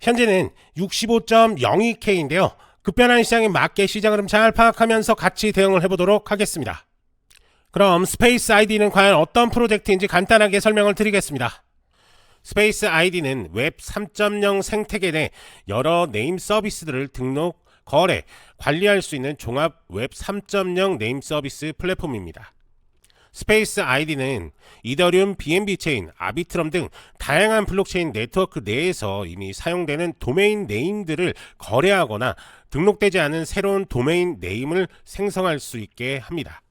현재는 65.02K인데요. 급변한 시장에 맞게 시장 흐름 잘 파악하면서 같이 대응을 해보도록 하겠습니다. 그럼 스페이스 아이디는 과연 어떤 프로젝트인지 간단하게 설명을 드리겠습니다. 스페이스 아이디는 웹 3.0 생태계 내 여러 네임 서비스들을 등록, 거래, 관리할 수 있는 종합 웹 3.0 네임 서비스 플랫폼입니다. 스페이스 아이디는 이더리움, BNB 체인, 아비트럼 등 다양한 블록체인 네트워크 내에서 이미 사용되는 도메인 네임들을 거래하거나 등록되지 않은 새로운 도메인 네임을 생성할 수 있게 합니다.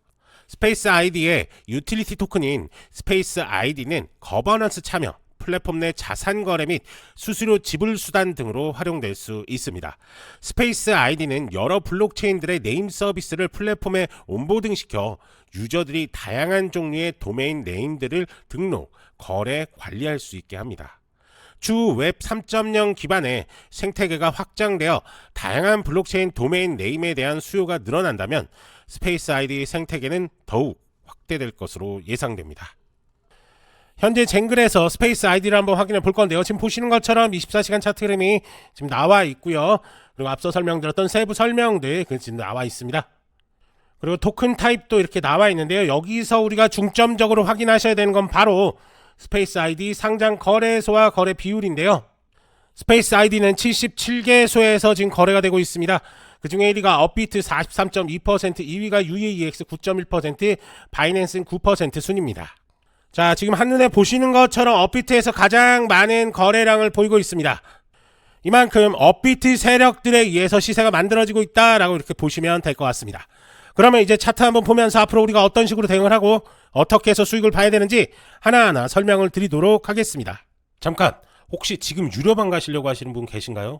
스페이스 아이디의 유틸리티 토큰인 스페이스 아이디는 거버넌스 참여, 플랫폼 내 자산 거래 및 수수료 지불 수단 등으로 활용될 수 있습니다. 스페이스 아이디는 여러 블록체인들의 네임 서비스를 플랫폼에 온보딩시켜 유저들이 다양한 종류의 도메인 네임들을 등록, 거래, 관리할 수 있게 합니다. 주웹 3.0 기반의 생태계가 확장되어 다양한 블록체인 도메인 네임에 대한 수요가 늘어난다면 스페이스 아이디 생태계는 더욱 확대될 것으로 예상됩니다. 현재 쟁글에서 스페이스 아이디를 한번 확인해 볼 건데요. 지금 보시는 것처럼 24시간 차트 흐름이 지금 나와 있고요. 그리고 앞서 설명드렸던 세부 설명들 그 지금 나와 있습니다. 그리고 토큰 타입도 이렇게 나와 있는데요. 여기서 우리가 중점적으로 확인하셔야 되는 건 바로 스페이스 아이디 상장 거래소와 거래 비율인데요. 스페이스 아이디는 77개소에서 지금 거래가 되고 있습니다. 그 중에 1위가 업비트 43.2%, 2위가 UAEX 9.1%, 바이낸스는 9% 순입니다. 자, 지금 한눈에 보시는 것처럼 업비트에서 가장 많은 거래량을 보이고 있습니다. 이만큼 업비트 세력들에 의해서 시세가 만들어지고 있다라고 이렇게 보시면 될 것 같습니다. 그러면 이제 차트 한번 보면서 앞으로 우리가 어떤 식으로 대응을 하고 어떻게 해서 수익을 봐야 되는지 하나하나 설명을 드리도록 하겠습니다. 잠깐, 혹시 지금 유료방 가시려고 하시는 분 계신가요?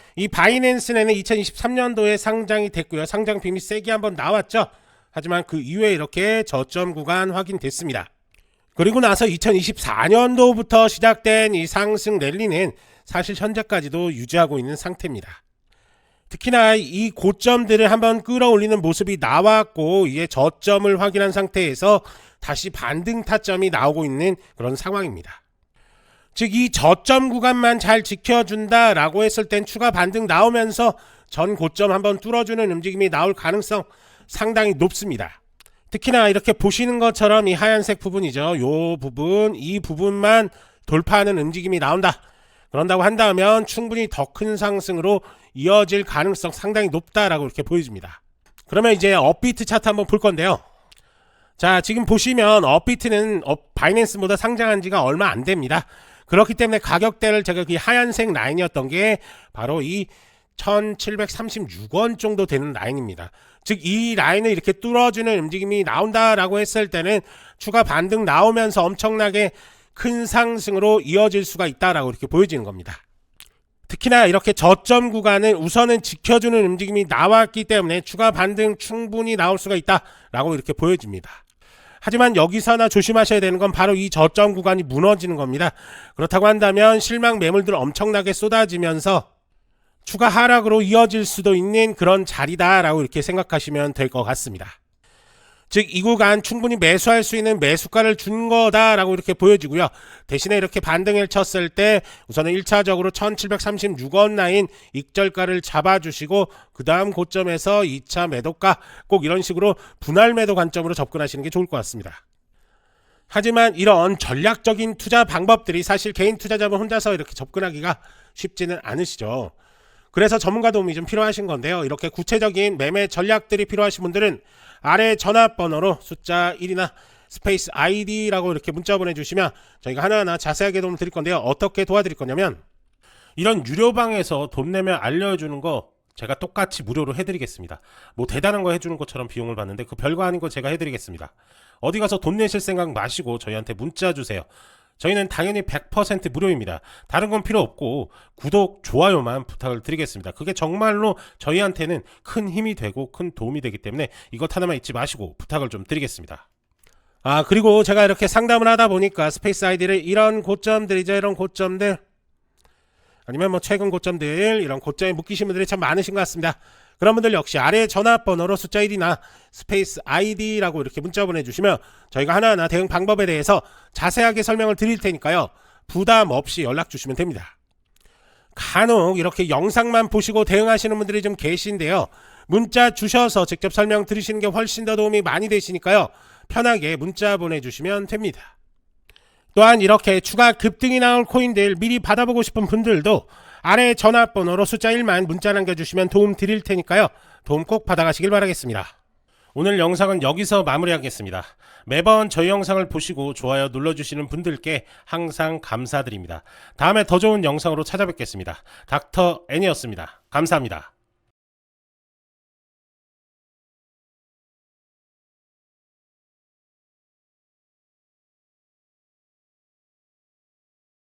이 바이낸스는 2023년도에 상장이 됐고요. 상장 빔이 세게 한번 나왔죠. 하지만 그 이후에 이렇게 저점 구간 확인됐습니다. 그리고 나서 2024년도부터 시작된 이 상승 랠리는 사실 현재까지도 유지하고 있는 상태입니다. 특히나 이 고점들을 한번 끌어올리는 모습이 나왔고 이게 저점을 확인한 상태에서 다시 반등 타점이 나오고 있는 그런 상황입니다. 즉 이 저점 구간만 잘 지켜준다라고 했을 땐 추가 반등 나오면서 전 고점 한번 뚫어주는 움직임이 나올 가능성 상당히 높습니다. 특히나 이렇게 보시는 것처럼 이 하얀색 부분이죠. 요 부분, 이 부분만 돌파하는 움직임이 나온다. 그런다고 한다면 충분히 더 큰 상승으로 이어질 가능성 상당히 높다라고 이렇게 보여집니다. 그러면 이제 업비트 차트 한번 볼 건데요. 자, 지금 보시면 업비트는 업, 바이낸스보다 상장한 지가 얼마 안 됩니다. 그렇기 때문에 가격대를 제가 그 하얀색 라인이었던 게 바로 이 1736원 정도 되는 라인입니다. 즉 이 라인을 이렇게 뚫어주는 움직임이 나온다라고 했을 때는 추가 반등 나오면서 엄청나게 큰 상승으로 이어질 수가 있다라고 이렇게 보여지는 겁니다. 특히나 이렇게 저점 구간을 우선은 지켜주는 움직임이 나왔기 때문에 추가 반등 충분히 나올 수가 있다라고 이렇게 보여집니다. 하지만 여기서나 조심하셔야 되는 건 바로 이 저점 구간이 무너지는 겁니다. 그렇다고 한다면 실망 매물들 엄청나게 쏟아지면서 추가 하락으로 이어질 수도 있는 그런 자리다라고 이렇게 생각하시면 될 것 같습니다. 즉 이 구간 충분히 매수할 수 있는 매수가를 준 거다라고 이렇게 보여지고요. 대신에 이렇게 반등을 쳤을 때 우선은 1차적으로 1736원 라인 익절가를 잡아주시고 그 다음 고점에서 2차 매도가 꼭 이런 식으로 분할 매도 관점으로 접근하시는 게 좋을 것 같습니다. 하지만 이런 전략적인 투자 방법들이 사실 개인 투자자분 혼자서 이렇게 접근하기가 쉽지는 않으시죠. 그래서 전문가 도움이 좀 필요하신 건데요. 이렇게 구체적인 매매 전략들이 필요하신 분들은 아래 전화번호로 숫자 1이나 스페이스 아이디라고 이렇게 문자 보내주시면 저희가 하나하나 자세하게 도움 드릴 건데요. 어떻게 도와드릴 거냐면 이런 유료방에서 돈 내면 알려주는 거 제가 똑같이 무료로 해드리겠습니다. 뭐 대단한 거 해주는 것처럼 비용을 받는데 그 별거 아닌 거 제가 해드리겠습니다. 어디 가서 돈 내실 생각 마시고 저희한테 문자 주세요. 저희는 당연히 100% 무료입니다. 다른 건 필요 없고 구독, 좋아요만 부탁을 드리겠습니다. 그게 정말로 저희한테는 큰 힘이 되고 큰 도움이 되기 때문에 이것 하나만 잊지 마시고 부탁을 좀 드리겠습니다. 아 그리고 제가 이렇게 상담을 하다 보니까 스페이스 아이디를 이런 고점들이죠 이런 고점들 아니면 뭐 최근 고점들 이런 고점에 묶이신 분들이 참 많으신 것 같습니다. 그런 분들 역시 아래 전화번호로 숫자 1이나 스페이스 아이디라고 이렇게 문자 보내주시면 저희가 하나하나 대응 방법에 대해서 자세하게 설명을 드릴 테니까요. 부담 없이 연락 주시면 됩니다. 간혹 이렇게 영상만 보시고 대응하시는 분들이 좀 계신데요. 문자 주셔서 직접 설명 들으시는 게 훨씬 더 도움이 많이 되시니까요. 편하게 문자 보내주시면 됩니다. 또한 이렇게 추가 급등이 나올 코인들 미리 받아보고 싶은 분들도 아래 전화번호로 숫자 1만 문자 남겨주시면 도움 드릴 테니까요. 도움 꼭 받아가시길 바라겠습니다. 오늘 영상은 여기서 마무리하겠습니다. 매번 저희 영상을 보시고 좋아요 눌러주시는 분들께 항상 감사드립니다. 다음에 더 좋은 영상으로 찾아뵙겠습니다. 닥터 애니였습니다. 감사합니다.